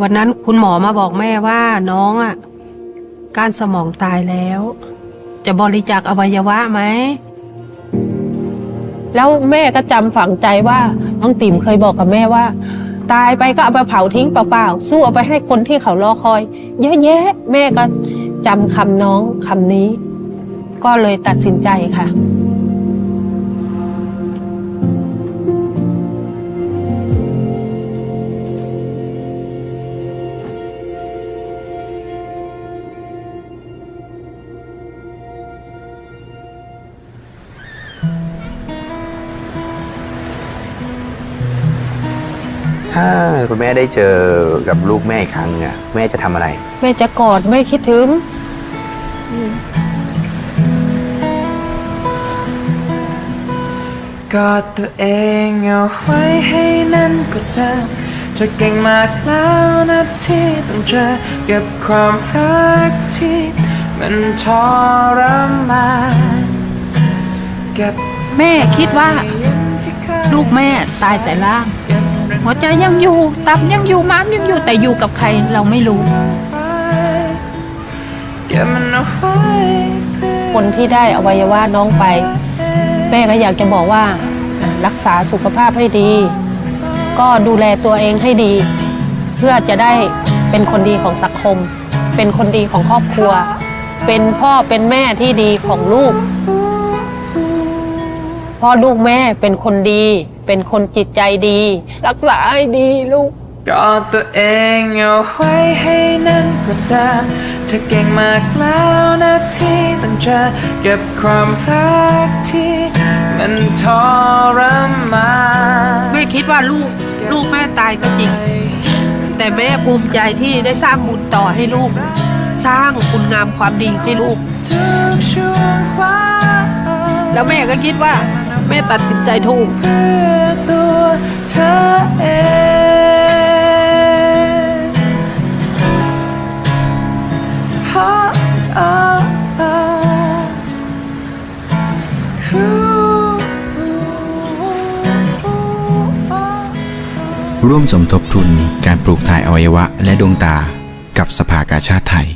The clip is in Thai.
วันนั้นคุณหมอมาบอกแม่ว่าน้องอะก้านสมองตายแล้ว จะบริจาคอวัยวะไหม แล้วแม่ก็จำฝังใจว่าน้องติ๋มเคยบอกกับแม่ว่า ตายไปก็เอาไปเผาทิ้งเปล่าๆสู้เอาไปให้คนที่เขารอคอย เยอะแยะ แม่ก็จำคำน้องคำนี้ ก็เลยตัดสินใจค่ะ ถ้าคุณแม่ได้เจอกับลูกแม่อีกครั้งเนี่ยแม่จะทำอะไร แม่จะกอดแม่คิดถึง กอดตัวเองเอาไว้ให้แนั่นกว่าเดิมจะเก่งมากแล้วนะที่ต้องเจอกับความรักที่มันทรมานเก็บแม่คิดว่าที่เคยลูกแม่ตายแต่ล่าง หัวใจยังอยู่ ตับยังอยู่ม้ามยังอยู่แต่อยู่กับใครเราไม่รู้ คนที่ได้อวัยวะน้องไป แม่ก็อยากจะบอกว่ารักษาสุขภาพให้ดี ก็ดูแลตัวเองให้ดี เพื่อจะได้เป็นคนดีของสังคม เป็นคนดีของครอบครัว เป็นพ่อเป็นแม่ที่ดีของลูก พ่อลูกแม่เป็นคนดี เป็นคนจิตใจดี รักษาให้ดีลูกกอดตัวเองเอาไว้ให้แนั่นกว่าเดิมเธอเก่งมากแล้วนะที่ต้องเจอกับความรักที่มันทรมานแม่คิดว่าลูกลูกแม่ตายก็จริง แต่แม่ภูมิใจที่ได้สร้างบุญต่อให้ลูก สร้างคุณงามความดีให้ลูกทุกช่วงวันแล้วแม่ก็คิดว่าแม่ตัดสินใจถูกเพื่อตัวเธอเองฮะอ่าร่วมสมทบทุนการปลูกถ่ายอวัยวะและดวงตากับสภากาชาติไทย